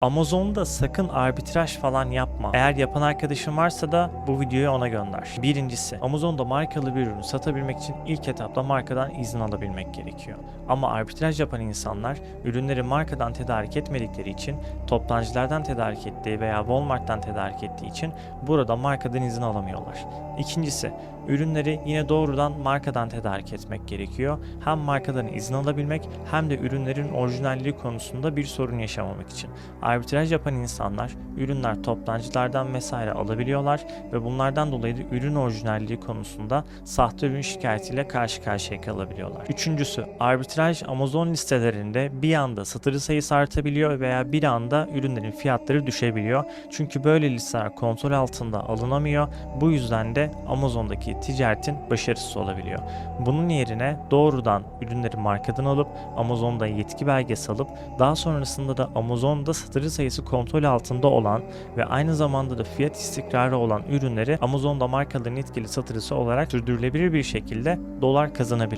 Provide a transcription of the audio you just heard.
Amazon'da sakın arbitraj falan yapma. Eğer yapan arkadaşın varsa da bu videoyu ona gönder. Birincisi, Amazon'da markalı bir ürünü satabilmek için ilk etapta markadan izin alabilmek gerekiyor. Ama arbitraj yapan insanlar ürünleri markadan tedarik etmedikleri için toptancılardan tedarik ettiği veya Walmart'tan tedarik ettiği için burada markadan izin alamıyorlar. İkincisi, ürünleri yine doğrudan markadan tedarik etmek gerekiyor. Hem markadan izin alabilmek hem de ürünlerin orijinalliği konusunda bir sorun yaşamamak için. Arbitraj yapan insanlar ürünler toptancılardan vesaire alabiliyorlar ve bunlardan dolayı da ürün orijinalliği konusunda sahte ürün şikayetiyle karşı karşıya kalabiliyorlar. Üçüncüsü, arbitraj Amazon listelerinde bir anda satıcı sayısı artabiliyor veya bir anda ürünlerin fiyatları düşebiliyor. Çünkü böyle listeler kontrol altında alınamıyor. Bu yüzden de Amazon'daki ticaretin başarısız olabiliyor. Bunun yerine doğrudan ürünleri markadan alıp Amazon'da yetki belgesi alıp daha sonrasında da Amazon'da satıcı sayısı kontrol altında olan ve aynı zamanda da fiyat istikrarı olan ürünleri Amazon'da markaların etkili satıcısı olarak sürdürülebilir bir şekilde dolar kazanabilir.